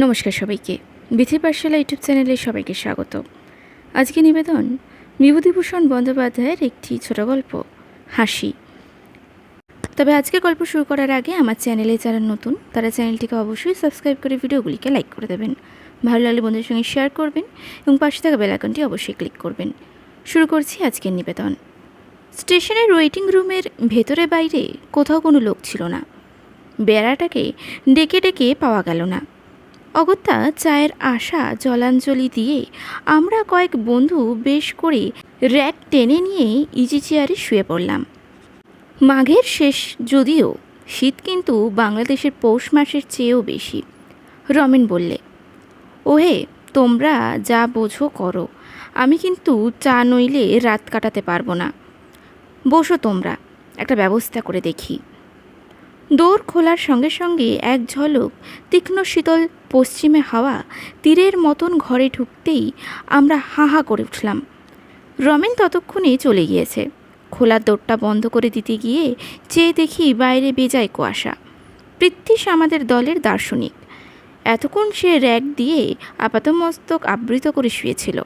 নমস্কার সবাইকে। বিথি পাঠশালা ইউটিউব চ্যানেলে সবাইকে স্বাগত। আজকে নিবেদন বিভূতিভূষণ বন্দ্যোপাধ্যায়ের একটি ছোট গল্প, হাসি। তবে আজকে গল্প শুরু করার আগে আমার চ্যানেলে যারা নতুন, তারা চ্যানেলটিকে অবশ্যই সাবস্ক্রাইব করে ভিডিওগুলিকে লাইক করে দেবেন। ভালো লাগলে বন্ধুদের সঙ্গে শেয়ার করবেন এবং পাশে থাকা বেলাকনটি অবশ্যই ক্লিক করবেন। শুরু করছি আজকের নিবেদন। স্টেশনের ওয়েটিং রুমের ভেতরে বাইরে কোথাও কোনো লোক ছিল না। বেড়াটাকে ডেকে ডেকে পাওয়া গেল না। অগত্যা চায়ের আশা জলাঞ্জলি দিয়ে আমরা কয়েক বন্ধু বেশ করে র্যাক টেনে নিয়ে ইজি চেয়ারে শুয়ে পড়লাম। মাঘের শেষ যদিও শীত কিন্তু বাংলাদেশের পৌষ মাসের চেয়েও বেশি। রমেন বললে, ওহে, তোমরা যা বোঝো করো, আমি কিন্তু চা নইলে রাত কাটাতে পারব না। বসো তোমরা, একটা ব্যবস্থা করে দেখি। দৌড় খোলার সঙ্গে সঙ্গে এক ঝলক তীক্ষ্ণ শীতল পশ্চিমে হাওয়া তীরের মতন ঘরে ঢুকতেই আমরা হা হা করে উঠলাম। রমেন ততক্ষণে চলে গিয়েছে। খোলার দৌড়টা বন্ধ করে দিতে গিয়ে চেয়ে দেখি বাইরে বেজায় কুয়াশা। পৃথ্বীশ আমাদের দলের দার্শনিক। এতক্ষণ সে র্যাক দিয়ে আপাতমস্তক আবৃত করে শুয়েছিল।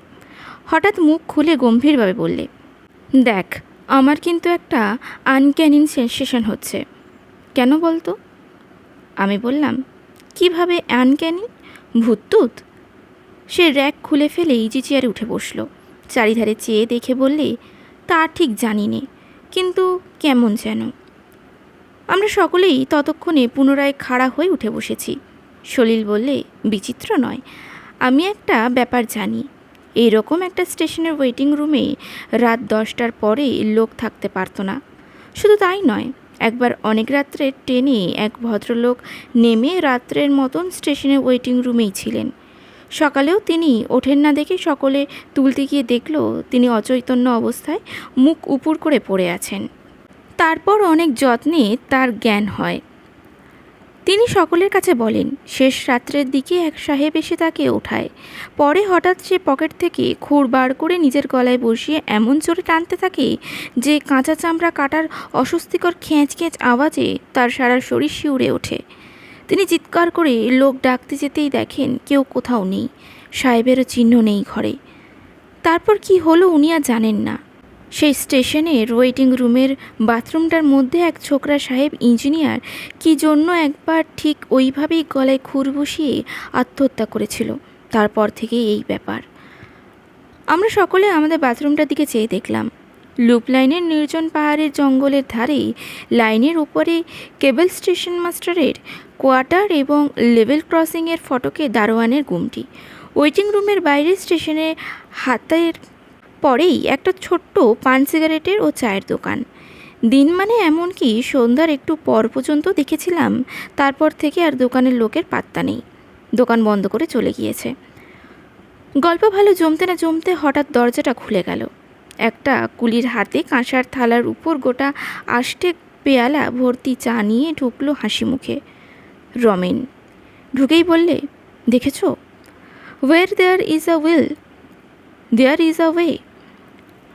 হঠাৎ মুখ খুলে গম্ভীরভাবে বললে, দেখ, আমার কিন্তু একটা আনক্যানিং সেন্সেশন হচ্ছে। কেন বলতো? আমি বললাম, কীভাবে আনক্যানি ভূততুত সে র্যাক খুলে ফেলে ইজি চেয়ারে উঠে বসল। চারিধারে চেয়ে দেখে বললে, তা ঠিক জানি নে, কিন্তু কেমন যেন? আমরা সকলেই ততক্ষণে পুনরায় খাড়া হয়ে উঠে বসেছি। সলিল বললে, বিচিত্র নয়, আমি একটা ব্যাপার জানি। এইরকম একটা স্টেশনের ওয়েটিং রুমে রাত দশটার পরে লোক থাকতে পারতো না। শুধু তাই নয় একবার অনেক রাত্রে ট্রেনে এক ভদ্রলোক নেমে রাত্রের মতন স্টেশনে ওয়েটিং রুমেই ছিলেন। সকালেও তিনি ওঠেন না দেখে সকলে তুলতে গিয়ে দেখল তিনি অচৈতন্য অবস্থায় মুখ উপুর করে পড়ে আছেন। তারপর অনেক যত্নে তার জ্ঞান হয়। তিনি সকলের কাছে বলেন, শেষ রাত্রের দিকে এক সাহেব এসে তাকে ওঠায় পরে হঠাৎ সে পকেট থেকে খুর বার করে নিজের গলায় বসিয়ে এমন জোরে টানতে থাকে যে কাঁচা চামড়া কাটার অস্বস্তিকর খেঁচ খেঁচ আওয়াজে তার সারা শরীর শিউরে ওঠে। তিনি চিৎকার করে লোক ডাকতে যেতেই দেখেন কেউ কোথাও নেই। সাহেবেরও চিহ্ন নেই ঘরে। তারপর কি হলো উনি আর জানেন না। সেই স্টেশনের ওয়েটিং রুমের বাথরুমটার মধ্যে এক ছোকরা সাহেব ইঞ্জিনিয়ার কি জন্য একবার ঠিক ওইভাবেই গলায় খুর বসিয়ে আত্মহত্যা করেছিল। তারপর থেকে এই ব্যাপার। আমরা সকলে আমাদের বাথরুমটার দিকে চেয়ে দেখলাম। লুপ লাইনের নির্জন পাহাড়ের জঙ্গলের ধারে লাইনের উপরে কেবল স্টেশন মাস্টারের কোয়ার্টার এবং লেভেল ক্রসিংয়ের ফটকে দারোয়ানের গুমটি। ওয়েটিং রুমের বাইরে স্টেশনে হাতের পরেই একটা ছোট্ট পান সিগারেটের ও চায়ের দোকান। দিন মানে এমনকি সন্ধ্যার একটু পর পর্যন্ত দেখেছিলাম, তারপর থেকে আর দোকানের লোকের পাত্তা নেই। দোকান বন্ধ করে চলে গিয়েছে। গল্প ভালো জমতে না জমতে হঠাৎ দরজাটা খুলে গেল। একটা কুলির হাতে কাঁসার থালার উপর গোটা আষ্টে পেয়ালা ভর্তি চা নিয়ে ঢুকলো হাসি মুখে। রমেন, ঢুকেই বললে, দেখেছ? Where there is a will there is a way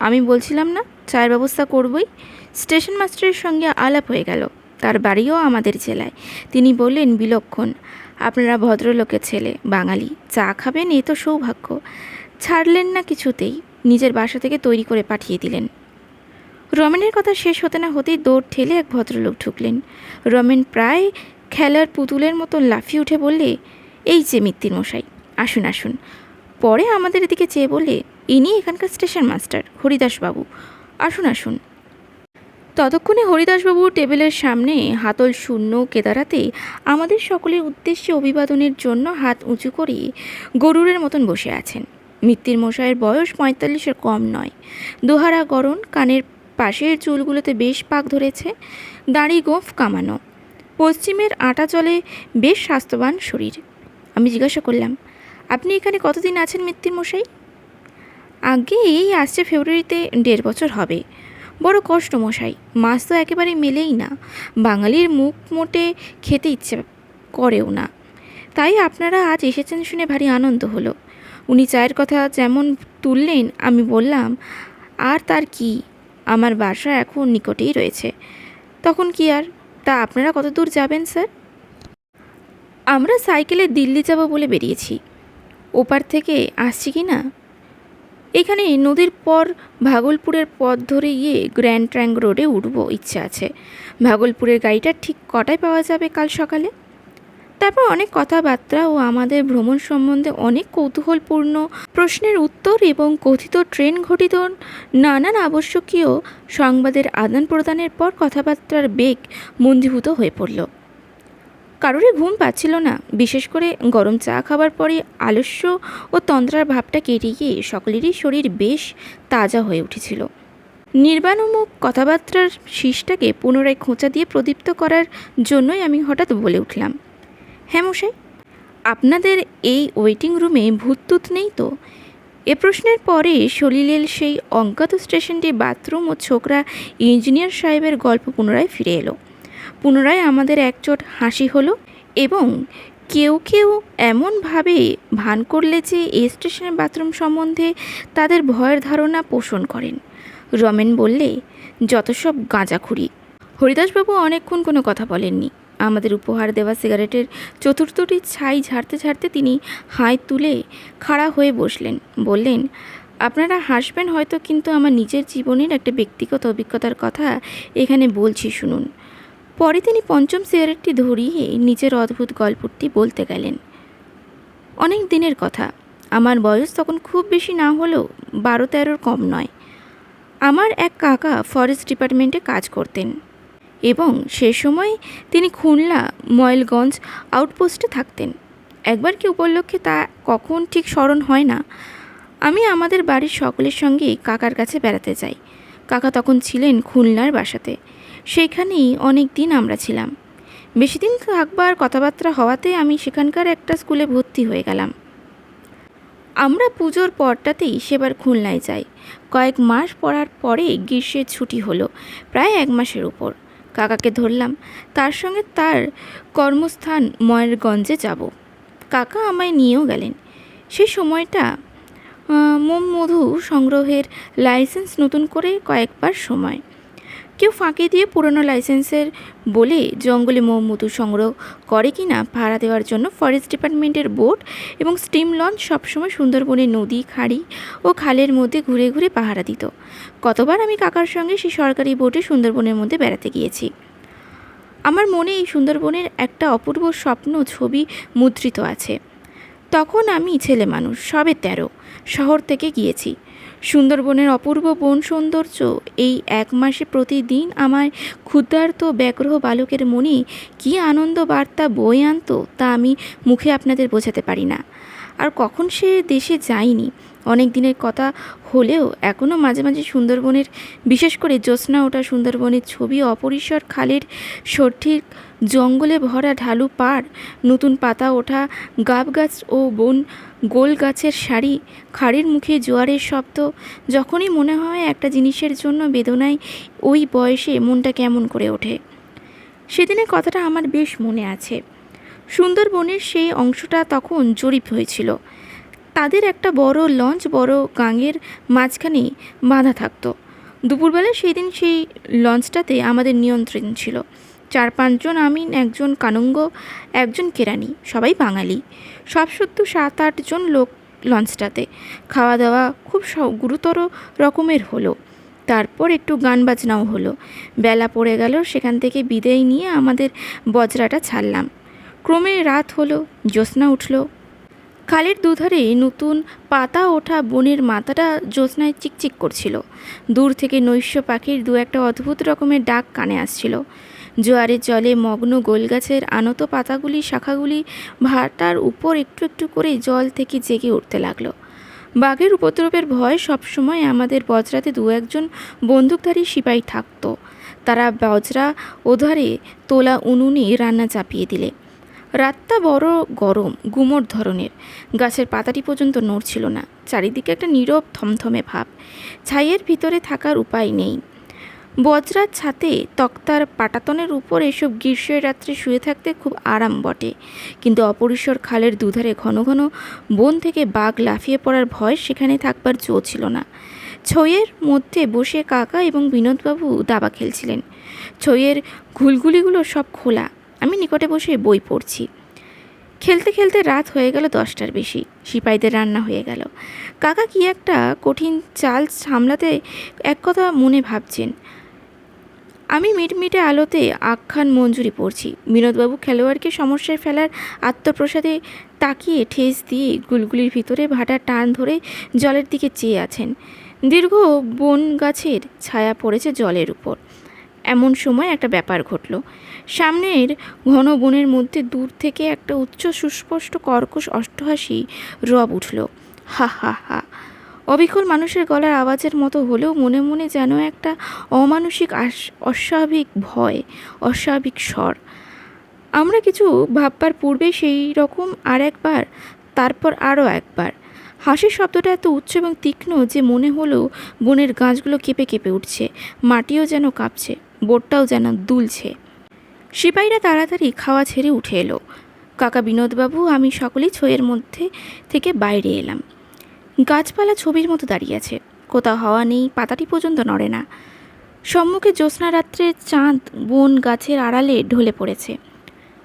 আমি বলছিলাম না, চায়ের ব্যবস্থা করবই। স্টেশন মাস্টারের সঙ্গে আলাপ হয়ে গেল, তার বাড়িও আমাদের জেলায়। তিনি বললেন, বিলক্ষণ, আপনারা ভদ্রলোকের ছেলে, বাঙালি, চা খাবেন, এ তো সৌভাগ্য। ছাড়লেন না কিছুতেই, নিজের বাসা থেকে তৈরি করে পাঠিয়ে দিলেন। রমেনের কথা শেষ হতে না হতেই দৌড় ঠেলে এক ভদ্রলোক ঢুকলেন। রমেন প্রায় খেলার পুতুলের মতো লাফিয়ে উঠে বললে, এই যে মিত্তির মশাই, আসুন আসুন। পরে আমাদের এদিকে চেয়ে বলে ইনি এখানকার স্টেশন মাস্টার, হরিদাসবাবু। আসুন আসুন। ততক্ষণে হরিদাসবাবু টেবিলের সামনে হাতল শূন্য কেদারাতে আমাদের সকলের উদ্দেশ্যে অভিবাদনের জন্য হাত উঁচু করে গরুরের মতন বসে আছেন। মিত্তির মশাইয়ের বয়স পঁয়তাল্লিশের কম নয়। দোহারা গরণ কানের পাশের চুলগুলোতে বেশ পাক ধরেছে। দাড়ি গোঁফ কামানো। পশ্চিমের আটা চলে বেশ স্বাস্থ্যবান শরীর। আমি জিজ্ঞাসা করলাম, আপনি এখানে কতদিন আছেন মিত্তির মশাই? আগে এই আসছে ফেব্রুয়ারিতে দেড় বছর হবে। বড় কষ্ট মশাই, মাছ তো একেবারে মেলেই না। বাঙালির মুখ মোটে খেতে ইচ্ছে করেও না। তাই আপনারা আজ এসেছেন শুনে ভারী আনন্দ হলো। উনি চায়ের কথা যেমন তুললেন, আমি বললাম, আর তার কি? আমার বাসা এখন নিকটেই রয়েছে। তখন কি আর? তা আপনারা কত দূর যাবেন, স্যার? আমরা সাইকেলে দিল্লি যাব বলে বেরিয়েছি। ওপার থেকে আসছি কি না? এখানে নদীর পর ভাগলপুরের পথ ধরে গিয়ে গ্র্যান্ড ট্র্যাঙ্ক রোডে উঠব ইচ্ছে আছে। ভাগলপুরের গাড়িটা ঠিক কটায় পাওয়া যাবে কাল সকালে? তারপর অনেক কথাবার্তা ও আমাদের ভ্রমণ সম্বন্ধে অনেক কৌতূহলপূর্ণ প্রশ্নের উত্তর এবং কথিত ট্রেন ঘটিত নানান আবশ্যকীয় সংবাদের আদান প্রদানের পর কথাবার্তার বেগ মন্দীভূত হয়ে পড়ল। কারোরই ঘুম পাচ্ছিল না। বিশেষ করে গরম চা খাবার পরে আলস্য ও তন্দ্রার ভাবটা কেটে গিয়ে সকলেরই শরীর বেশ তাজা হয়ে উঠেছিল। নির্বাণমুখ কথাবার্তার শীষটাকে পুনরায় খোঁচা দিয়ে প্রদীপ্ত করার জন্যই আমি হঠাৎ বলে উঠলাম হ্যাঁ মশাই, আপনাদের এই ওয়েটিং রুমে ভূততুত নেই তো? এ প্রশ্নের পরে সলিলের সেই অজ্ঞাত স্টেশনটি বাথরুম ও ছোকরা ইঞ্জিনিয়ার সাহেবের গল্প পুনরায় ফিরে এলো। পুনরায় আমাদের একচোট হাসি হলো এবং কেউ কেউ এমনভাবে ভান করলে যে এই স্টেশনের বাথরুম সম্বন্ধে তাদের ভয়ের ধারণা পোষণ করেন। রমেন বললে, যত সব গাঁজাখুরি। হরিদাসবাবু অনেকক্ষণ কোনো কথা বলেননি। আমাদের উপহার দেওয়া সিগারেটের চতুর্থটি ছাই ঝাড়তে ঝাড়তে তিনি হাই তুলে খাড়া হয়ে বসলেন। বললেন, আপনারা হাসবেন হয়তো, কিন্তু আমার নিজের জীবনের একটা ব্যক্তিগত অভিজ্ঞতার কথা এখানে বলছি শুনুন। পরে তিনি পঞ্চম সিগারেটটি ধরিয়ে নিজের অদ্ভুত গল্পটি বলতে গেলেন। অনেক দিনের কথা। আমার বয়স তখন খুব বেশি না হলেও বারো তেরোর কম নয়। আমার এক কাকা ফরেস্ট ডিপার্টমেন্টে কাজ করতেন এবং সে সময় তিনি খুলনা, ময়েলগঞ্জ আউটপোস্টে থাকতেন। একবার কি উপলক্ষে তা কখন ঠিক স্মরণ হয় না। আমি আমাদের বাড়ির সকলের সঙ্গে কাকার কাছে বেড়াতে যাই। কাকা তখন ছিলেন খুলনার বাসাতে। সেইখানেই অনেক দিন আমরা ছিলাম। বেশি দিন থাকবার কথাবার্তা হওয়াতে আমি সেখানকার একটা স্কুলে ভর্তি হয়ে গেলাম। আমরা পুজোর পরটাতেই সেবার খুলনায় যাই। কয়েক মাস পড়ার পরে গ্রীষ্মের ছুটি হলো, প্রায় এক মাসের উপর। কাকাকে ধরলাম, তার সঙ্গে তার কর্মস্থান ময়েরগঞ্জে যাব। কাকা আমায় নিয়েও গেলেন। সেই সময়টা মোম মধু সংগ্রহের লাইসেন্স নতুন করে কয়েকবার সময়। কেউ ফাঁকি দিয়ে পুরনো লাইসেন্সের বলে জঙ্গলে মধু সংগ্রহ করে কি না ভাড়া দেওয়ার জন্য ফরেস্ট ডিপার্টমেন্টের বোট এবং স্টিম লঞ্চ সবসময় সুন্দরবনের নদী, খাড়ি ও খালের মধ্যে ঘুরে ঘুরে পাহারা দিত। কতবার আমি কাকার সঙ্গে সেই সরকারি বোটে সুন্দরবনের মধ্যে বেড়াতে গিয়েছি। আমার মনে এই সুন্দরবনের একটা অপূর্ব স্বপ্ন ছবি মুদ্রিত আছে। তখন আমি ছেলে মানুষ, সবে তেরো, শহর থেকে গিয়েছি। সুন্দরবনের অপূর্ব বন সৌন্দর্য। এই এক মাসে প্রতিদিন আমার ক্ষুদ্রার্থ ব্যাগ্রহ বালকের মনে কী আনন্দ বার্তা বয়ে আনত তা আমি মুখে আপনাদের বোঝাতে পারি না। আর কখন সে দেশে যায়নি? অনেক দিনের কথা হলেও এখনও মাঝে মাঝে সুন্দরবনের, বিশেষ করে জ্যোৎস্না ওঠা সুন্দরবনের ছবি, অপরিসর খালের সঠিক জঙ্গলে ভরা ঢালু পাড়, নতুন পাতা ওঠা গাব গাছ ও বন, গোল গাছের শাড়ি খাড়ির মুখে জোয়ারের শব্দ, যখনই মনে হয় একটা জিনিসের জন্য বেদনায় ওই বয়সে মনটা কেমন করে ওঠে। সেদিনের কথাটা আমার বেশ মনে আছে। সুন্দরবনের সেই অংশটা তখন জরিপ হয়েছিল। তাদের একটা বড় লঞ্চ বড় গাঙের মাঝখানে বাঁধা থাকতো। দুপুরবেলা সেই দিন সেই লঞ্চটাতে আমাদের নিয়ন্ত্রণ ছিল। চার পাঁচজন আমিন, একজন কানুঙ্গ, একজন কেরানি সবাই বাঙালি। সব সত্য সাত আটজন লোক লঞ্চটাতে। খাওয়া দাওয়া খুব গুরুতর রকমের হলো। তারপর একটু গান বাজনাও হলো। বেলা পড়ে গেল, সেখান থেকে বিদায় নিয়ে আমাদের বজরাটা ছাড়লাম। ক্রমে রাত হলো, জ্যোৎস্না উঠল। খালের দুধারে নতুন পাতা ওঠা বনের মাথাটা জ্যোৎস্নায় চিকচিক করছিল। দূর থেকে নৈশ পাখির দু একটা অদ্ভুত রকমের ডাক কানে আসছিল। জোয়ারের জলে মগ্ন গোলগাছের আনত পাতাগুলি, শাখাগুলি ভাটার উপর একটু একটু করে জল থেকে জেগে উঠতে লাগল। বাঘের উপদ্রবের ভয় সবসময় আমাদের বজরাতে দু একজন বন্দুকধারী সিপাহী থাকতো। তারা বজরা ওধারে তোলা উনুনে রান্না চাপিয়ে দিলে। রাতটা বড় গরম, গুমোট ধরনের। গাছের পাতাটি পর্যন্ত নড়ছিল না। চারিদিকে একটা নীরব থমথমে ভাব। ছাইয়ের ভিতরে থাকার উপায় নেই। বজ্রার ছাতে তক্তার পাটাতনের উপর এসব গ্রীষ্মের রাত্রে শুয়ে থাকতে খুব আরাম বটে। কিন্তু অপরিসর খালের দুধারে ঘন ঘন বন থেকে বাঘ লাফিয়ে পড়ার ভয় সেখানে থাকবার জো ছিল না। ছইয়ের মধ্যে বসে কাকা এবং বিনোদবাবু দাবা খেলছিলেন। ছইয়ের ঘুলগুলিগুলো সব খোলা। আমি নিকটে বসে বই পড়ছি। খেলতে খেলতে রাত হয়ে গেল দশটার বেশি। সিপাহীদের রান্না হয়ে গেল। কাকা কি একটা কঠিন চাল সামলাতে এক কথা মনে ভাবছেন। আমি মিটমিটে আলোতে আখ্যান মঞ্জুরি পড়ছি। বিনোদবাবু খেলোয়াড়কে সমস্যায় ফেলার আত্মপ্রসাদে তাকিয়ে ঠেস দিয়ে গুলগুলির ভিতরে ভাটা টান ধরে জলের দিকে চেয়ে আছেন। দীর্ঘ বন গাছের ছায়া পড়েছে জলের উপর। এমন সময় একটা ব্যাপার ঘটল। সামনের ঘন বনের মধ্যে দূর থেকে একটা উচ্চ সুস্পষ্ট কর্কশ অষ্টহাসি রব উঠল। হা হা হা। অবিকল মানুষের গলার আওয়াজের মতো হলেও মনে মনে যেন একটা অমানসিক অস্বাভাবিক ভয়, অস্বাভাবিক স্বর। আমরা কিছু ভাববার পূর্বে সেই রকম আর একবার, তারপর আরও একবার। হাসির শব্দটা এত উচ্চ এবং তীক্ষ্ণ যে মনে হলো বনের গাছগুলো কেঁপে কেঁপে উঠছে, মাটিও যেন কাঁপছে। বোটটাও যেন দুলছে। সিপাহীরা তাড়াতাড়ি খাওয়া ছেড়ে উঠে এলো। কাকা বিনোদবাবু, আমি সকলেই ছইয়ের মধ্যে থেকে বাইরে এলাম। গাছপালা ছবির মতো দাঁড়িয়ে আছে। কোথাও হাওয়া নেই, পাতাটি পর্যন্ত নড়ে না। সম্মুখে জ্যোৎস্না রাত্রে চাঁদ, বন, গাছের আড়ালে ঢলে পড়েছে।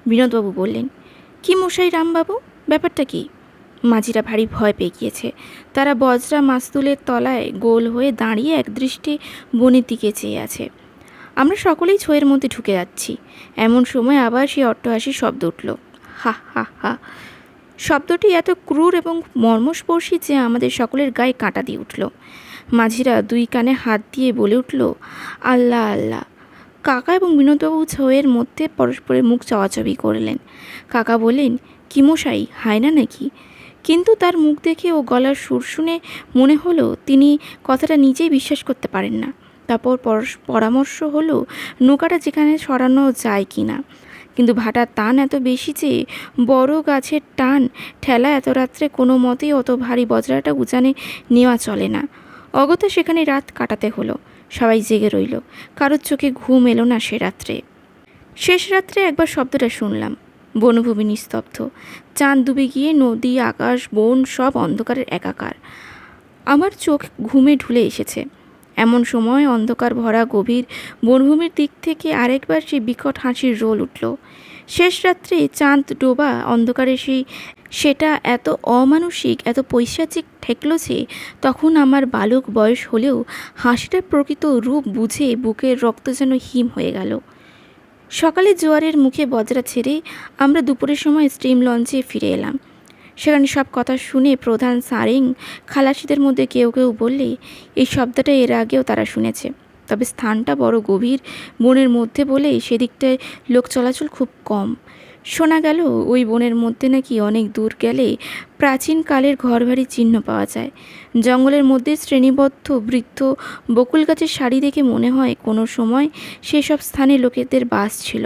বিনোদবাবু বললেন, কি মশাই রামবাবু, ব্যাপারটা কি? মাঝিরা ভারী ভয় পেয়ে গিয়েছে। তারা বজরা মাস্তুলের তলায় গোল হয়ে দাঁড়িয়ে একদৃষ্টে বনের দিকে চেয়ে আছে। আমরা সকলেই ছইয়ের মধ্যে ঢুকে যাচ্ছি। এমন সময় আবার সেই অট্টহাসির শব্দ উঠল। হা হা হা। শব্দটি এত ক্রূর এবং মর্মস্পর্শী যে আমাদের সকলের গায়ে কাঁটা দিয়ে উঠল। মাঝিরা দুই কানে হাত দিয়ে বলে উঠল, আল্লাহ আল্লাহ। কাকা এবং বিনোদবাবু ছয়ের মধ্যে পরস্পরের মুখ চাওয়াচাবি করলেন। কাকা মশাই, হায় না নাকি? কিন্তু তার মুখ দেখে ও গলার সুর শুনে মনে হলো তিনি কথাটা নিজেই বিশ্বাস করতে পারেন না। তারপর পরামর্শ হলো, নৌকাটা যেখানে সরানো যায় কি না কিন্তু ভাটার টান এত বেশি যে, বড় গাছের টান, ঠেলা এত রাত্রে কোনো মতেই অত ভারী বজরাটা উজানে নেওয়া চলে না। অগত সেখানে রাত কাটাতে হলো। সবাই জেগে রইল। কারোর চোখে ঘুম এলো না সে রাত্রে। শেষ রাত্রে একবার শব্দটা শুনলাম। বনভূমি নিস্তব্ধ। চাঁদ ডুবে গিয়ে নদী, আকাশ, বন সব অন্ধকারের একাকার। আমার চোখ ঘুমে ঢুলে এসেছে। এমন সময় অন্ধকার ভরা গভীর বনভূমির দিক থেকে আরেকবার সেই বিকট হাসির রোল উঠল। শেষ রাত্রে চাঁদ ডোবা অন্ধকারে সেই সেটা এত অমানসিক, এত পৈশাচিক ঠেকল যে তখন আমার বালক বয়স হলেও হাসিটার প্রকৃত রূপ বুঝে বুকের রক্ত যেন হিম হয়ে গেল। সকালে জোয়ারের মুখে বজরা ছেড়ে আমরা দুপুরের সময় স্টিম লঞ্চে ফিরে এলাম। সেখানে সব কথা শুনে প্রধান সারেং খালাসিদের মধ্যে কেউ কেউ বললে, এই শব্দটা এর আগেও তারা শুনেছে। তবে স্থানটা বড় গভীর, বনের মধ্যে বলে সেদিকটায় লোক চলাচল খুব কম। শোনা গেল, ওই বনের মধ্যে নাকি অনেক দূর গেলে প্রাচীনকালের ঘরবাড়ির চিহ্ন পাওয়া যায়। জঙ্গলের মধ্যে শ্রেণীবদ্ধ বৃদ্ধ বকুল গাছের শাড়ি দেখে মনে হয় কোনো সময় সেসব স্থানে লোকেদের বাস ছিল।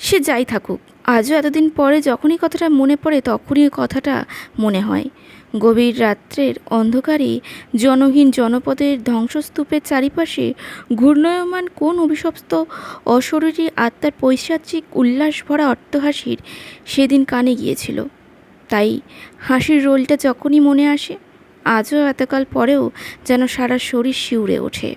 সে যাই থাকুক। আজও এতদিন পরে যখনই কথাটা মনে পড়ে, তখনই কথাটা মনে হয়। গভীর রাত্রের অন্ধকারে জনহীন জনপদের ধ্বংসস্তূপের চারিপাশে ঘূর্ণয়মান কোন অভিশপ্ত অশরীরী আত্মার পৈশাচিক উল্লাস ভরা অট্টহাসির সেদিন কানে গিয়েছিল। তাই হাসির রোলটা যখনই মনে আসে, আজও এতকাল পরেও যেন সারা শরীর শিউরে ওঠে।